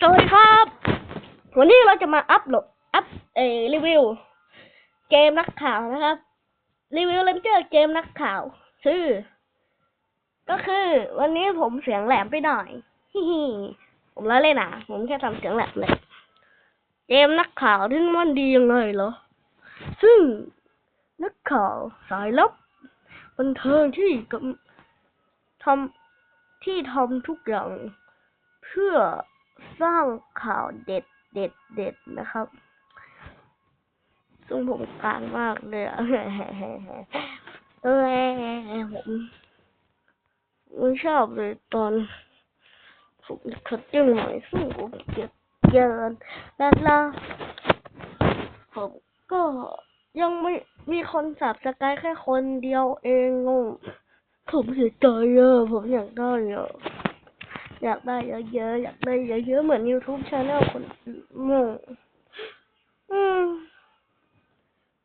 สวัสดีครับ วันนี้เราจะมาอัพโหลดอัพเอรีวิว เกมนักข่าวนะครับ รีวิวเลนเจอร์เกมนักข่าว ชื่อ ก็คือ วันนี้ผมเสียงแหลมไปหน่อยฮิฮิผมล้อเล่นะผมแค่ทำเสียงแหลมเลย เกมนักข่าวที่มันดียังไงเหรอ ซึ่งนักข่าวสายลับบันเทิงที่กำทำที่ทำทุกอย่างเพื่อ สร้างข่าวเด็ดเด็ดเด็ดนะครับ ซึ่งผมกลางมากเลยเออผมไม่ชอบเลยตอนผมคัดยังหน่อยซึ่งผมเกลียดเกินแล้วล่ะผมก็ยังไม่มีคนสับสกายแค่คนเดียวเองงงผมเสียใจอะผมอยากได้อะ อยากได้เยอะๆอยากได้เยอะๆเหมือน YouTube Channel คนอื่นมั่อ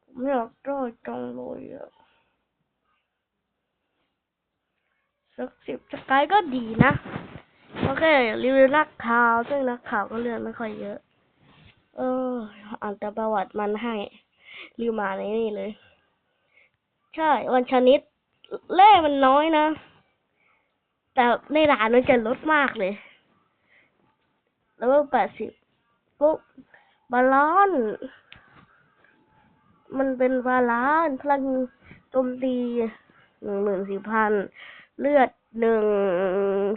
ผมอยากได้จังเลยอะสักสิบสกายก็ดีนะโอเครีวิวนักข่าว ซึ่งนักข่าวก็เรื่องไม่ค่อยเยอะ เอออ่านแต่ประวัติมันให้รีวมาในนี่เลย ใช่ วันชนิด เล่มันน้อยนะ แต่ในร้านมันจะลดมากเลย แล้วก็แปดสิบปุ๊บบาลอน มันเป็นบาลอนพลังโจมตีหนึ่งหมื่นสี่พันเลือดหนึ่ง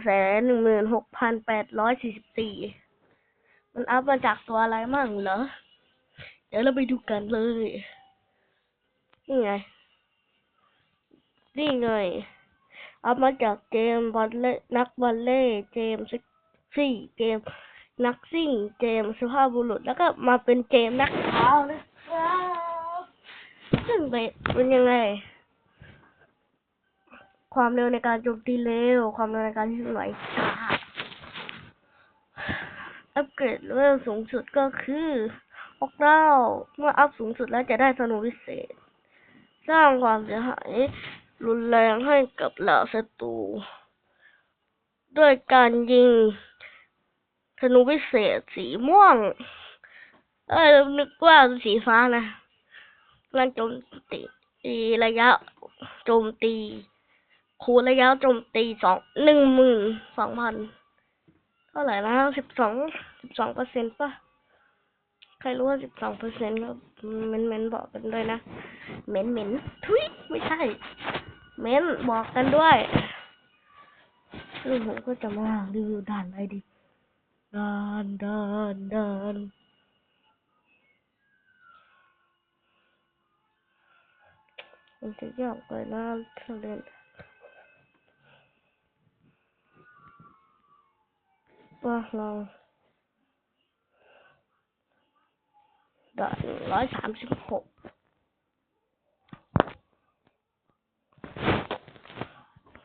แสนหนึ่งหมื่นหกพันแปดร้อยสี่สิบสี่มันอัพมาจากตัวอะไรมั่งเหรอ เดี๋ยวเราไปดูกันเลย นี่ไง นี่ไง เอัพมาจากเกมบอลเล่นักบอลเล่เกมซี่เกมนักซิ่งเกมสุภาพบุรุษแล้วก็มาเป็นเกมนักข่าวนะครับซึ่งเป็นยังไง ความเร็วในการโจมตีเร็ว ความเร็วในการที่ไหวช้าอัปเกรดเลเวลสูงสุดก็คือออกดาเมื่ออัพสูงสุดแล้วจะได้ธนูวิเศษ สร้างความเสียหาย รุนแรงให้กับเหล่าศัตรู ด้วยการยิงธนูวิเศษสีม่วง เอ้ยนึกว่าสีฟ้านะพลังโจมตีระยะโจมตี คูณระยะโจมตีสองหนึ่งหมื่นสองพันเท่าไหร่นะสิบสองสิบสองเปอร์เซ็นต์ป่ะ ครรู้ว่าสิบสองเปอร์เซ็นต์ก็เม้นเม้นบอกกันด้วยนะเม้นเม้นทุยไม่ใช่ เม้นบอกกันด้วยซึ่งผมก็จะมารีวิวด่านอะไรดีด่านด่านด่านมันจะยากไปนะถ้าเล่นว่าเราด่าน ร้อยสามสิบหก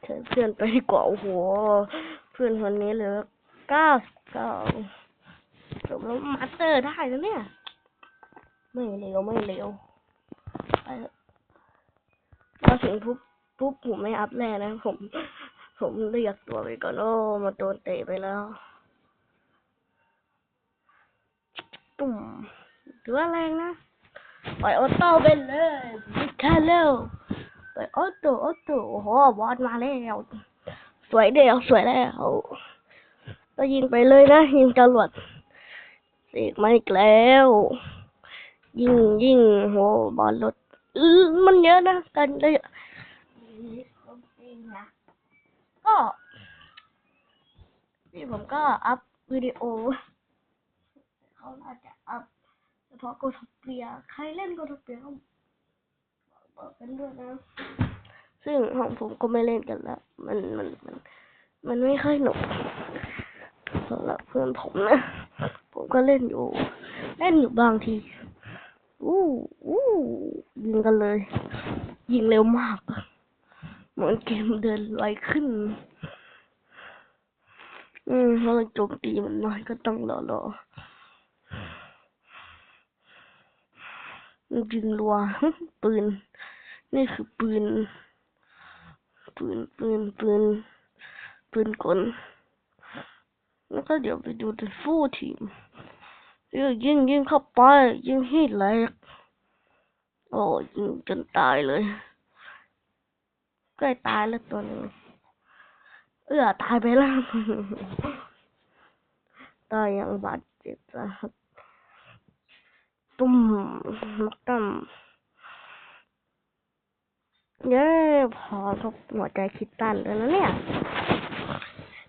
เชิญเพื่อนไปดีกว่าโอ้โห เพื่อนคนนี้เหลือเก้าสิบเก้าสมแล้วมาสเตอร์ได้แล้วเนี่ย ไม่เร็วไม่เร็วไปเถอะมาถึงปุ๊บปุ๊บผมไม่อัพแน่นะ ผม ผมเรียกตัวไปก่อนโอ้มาโดนเตะไปแล้ว ตุ่ม ถือว่าแรงนะปล่อยออโต้ไปเลยบิค่เร็วไปโอ้โตโอ้โตโอ้โหบอลมาแล้วสวยเดียวสวยแล้วก็ยิงไปเลยนะ ยิงจรวดเสกมาอีกแล้ว ยิงยิงโหบอลรถอือมันเยอะนะกันเลยก็นี่ผมก็อัพวิดีโอเขาน่าจะอัพ เฉพาะโกทเปียใครเล่นโกทเปียก็บอกกันด้วยนะ ซึ่งของผมก็ไม่เล่นกันล้วมันมันมัน มันไม่ค่อยหนุกสำหรับเพื่อนผมนะ ผมก็เล่นอยู่ เล่นอยู่บางทีอู้อู้ยิงกันเลย ยิงเร็วมาก เหมือนเกมเดินไวขึ้น อืมเพราะเราโจมตีมันน้อยก็ต้องรอรอ ยิงรัวปืน นี่คือปืน ปืนปืนปืนปืนกลแล้วก็เดี๋ยวไปดูในฟูลทีมเออยิงยิงเข้าไปยิงให้แหลกโอ้ยิงจนตายเลยใกล้ตายแล้วตัวนึงเออตายไปแล้ว ตายยังบาดเจ็บสาหัส ตุ้มนักตั้มเย้พอครับหัวใจคิดตันเลยนะเนี่ย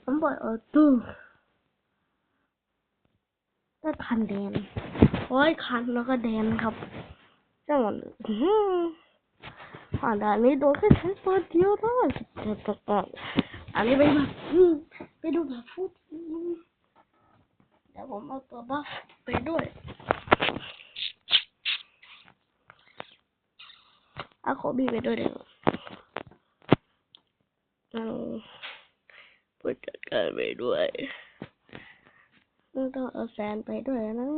ผมบอกเออตู้ได้พันแดนร้อยคันแล้วก็แดนครับจังหวะนี้อื้อหือผ่านด่านนี้โดนแค่ใช้ตัวเดียวได้แต่แต่แต่อันนี้ไปแบบไปดูแบบฟูดทีมเดี๋ยวผมเอาตัวบัฟไปด้วย เอาโคบี้ไปด้วยเดี๋ยวเอาผู้จัดการไปด้วยต้องเอาแฟนไปด้วยนะ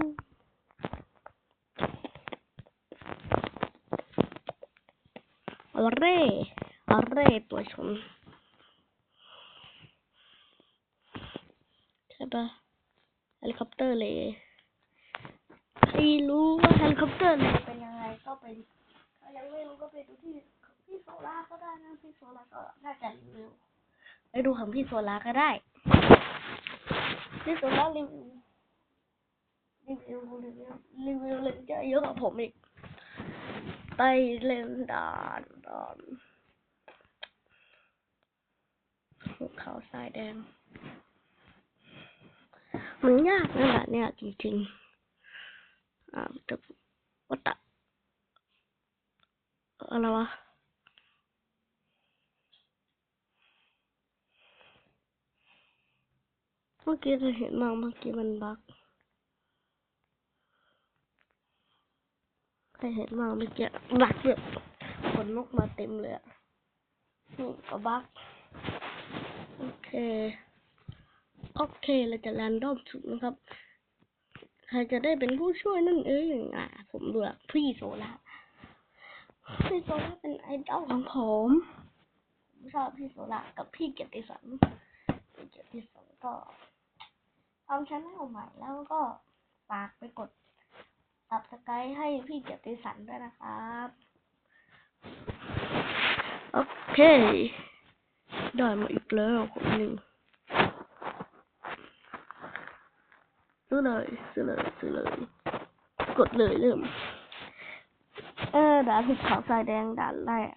เอาเร่เอาเร่ตัวชนใช่ปะเฮลิคอปเตอร์เลยใครรู้ว่าเฮลิคอปเตอร์เลยเป็นยังไงก็ไปถ้ายังไม่รู้ก็ไปดูที่ของพี่โซล่าก็ได้ นะพี่โซล่าก็น่าจะรีวิวไปดูของพี่โซล่าก็ได้ พี่โซล่ารีวิวรีวิวรีวิวรีวิวเลยจะเยอะกว่าผมอีก ไปเล่นด่านด่านภูเขาทรายแดง มันยากนะแบบเนี่ยจริงๆ อ่าแต่วัตตะอะไรวะ เมื่อกี้เราเห็นมากเมื่อกี้มันบักใครเห็นมากเมื่อกี้บักแบบขนนกมาเต็มเลยอะนี่ก็บักโอเค โอเคเราจะแรนดอมสุดนะครับ ใครจะได้เป็นผู้ช่วยนั่นเองอะ ผมเลือกพี่โซล่าพี่โซล่าเป็นไอดอลของผมผมชอบพี่โซล่ากับพี่เกียรติศักดิ์พี่เกียรติศัก ดิ์ก็ทำชั้นให้ใหม่แล้วก็ฝากไปกดตับสไครให้พี่เกียรติศักดิ์ด้วยนะครับ โอเค ได้มาอีกแล้วคนหนึ่งซื้อเลยซื้อเลยซื้อเลย กดเลยเริ่ม เออด่านภูเขาทรายแดงด่านแรก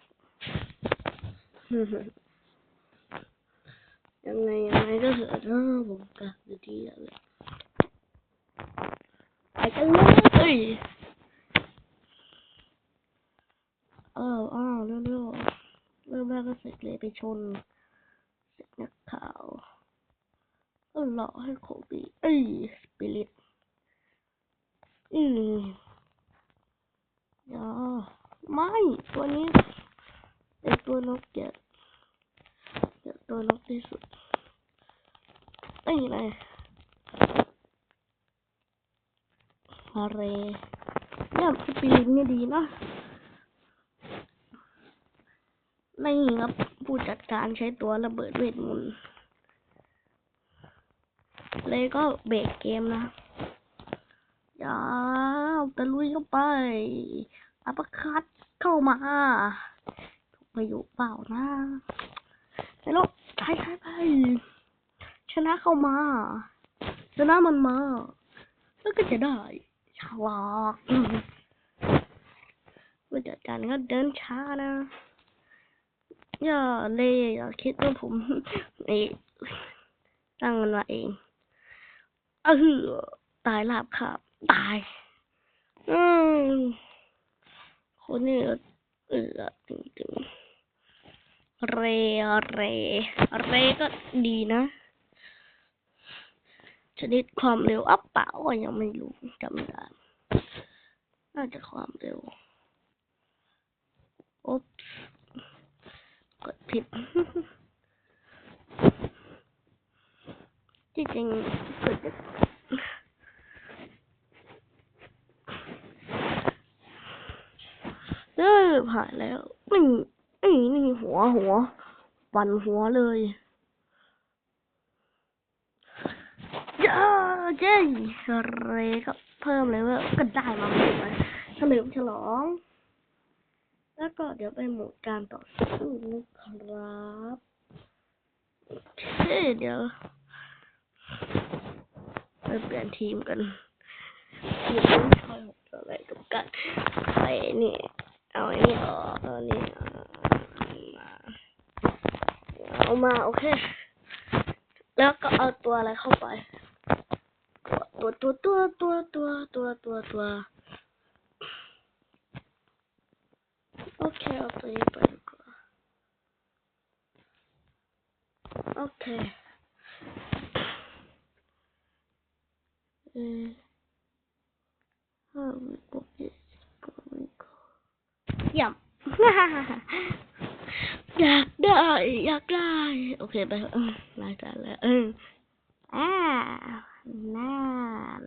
ยังไงยังไงก็เถอะนะผมกะอยู่ที่อะไรไปกันเลยเอออ้าวเร็วเร็วๆเริ่มแรกก็เสร็จเลยไปชนเสร็จนักข่าวก็หล่อให้โคบีเอ้ยสปิริตอืมอย่าไม่ตัวนี้เป็นตัวนกเกียดเกลียดตัวนกที่สุด ไอ้ยไงอะไรเนี่ยสปิริตนี่ดีนะนี่ครับผู้จัดการใช้ตัวระเบิดเวทมนต์เลยก็เบรกเกมนะย่าตะลุยเข้าไปอัปคัดเข้ามาถูกประโยคเปล่านะไปแลบใช่ใช่ไป ชนะเข้ามา ชนะมันมา แล้วก็จะได้ฉลากผู้จัดการก็เดินช้านะอย่าเลยอย่าคิดว่าผมนี่ตั้งมันมาเองเออตายลาบครับ ตาย อืมคนนี้เออจริงๆเร เร เรก็ดีนะ ชนิดความเร็วอัปเปล่าก็ยังไม่รู้จำไม่ได้น่าจะความเร็วโอ๊บกดผิด ที่จริงเกิดจากเออผ่านแล้วนี่นี่นี่หัวหัว ปั่นหัวเลย เย้เย้เรก็เพิ่มเลยว่าก็ได้มาหมดเลยเฉลิมฉลอง แล้วก็เดี๋ยวไปหมดการต่อสู้นะครับโอเคเดี๋ยวไปเปลี่ยนทีมกันทีมต้องคอยหกอะไรกับกันไปนี่เอาไอ้นี่ออกเอานี่มาเอามาโอเค แล้วก็เอาตัวอะไรเข้าไป Tuh, tuh, tuh, tuh, tuh, tuh, tuh. Okay, I'll play Bioware. Okay. Uh, oh my god, it's going Yeah. อยากได้ อยากได้ โอเค ไปมาจ้าแล้ว อ่าน่าน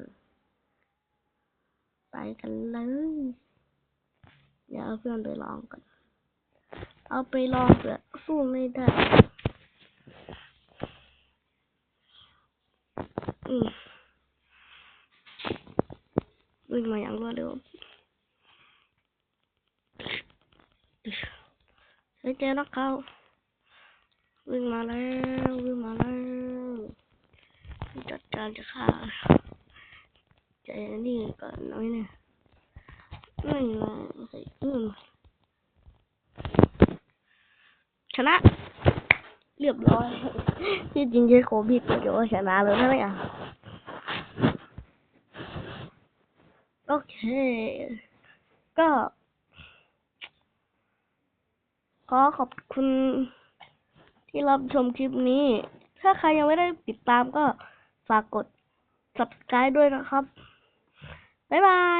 ไปกันเลย เดี๋ยวเอาเพื่อนไปลองกันเอาไปลองเผื่อสู้ไม่ได้ อืมวิ่งมาอย่างรวดเร็วเฮ้ยเจอนักเขาวิ่งมาแล้ว วิ่งมาแล้ว จัดการจะฆ่าใจนี่ก่อนน้อยนี่ยนี่มาใส่อืมชนะ เรียบร้อย ที่จริงเจโคบิก็จะว่าชนะเลยใช่ไหมอะโอเค ก็ ขอขอบคุณที่รับชมคลิปนี้ ถ้าใครยังไม่ได้ติดตามก็ ฝากกด subscribe ด้วยนะครับ บ๊ายบาย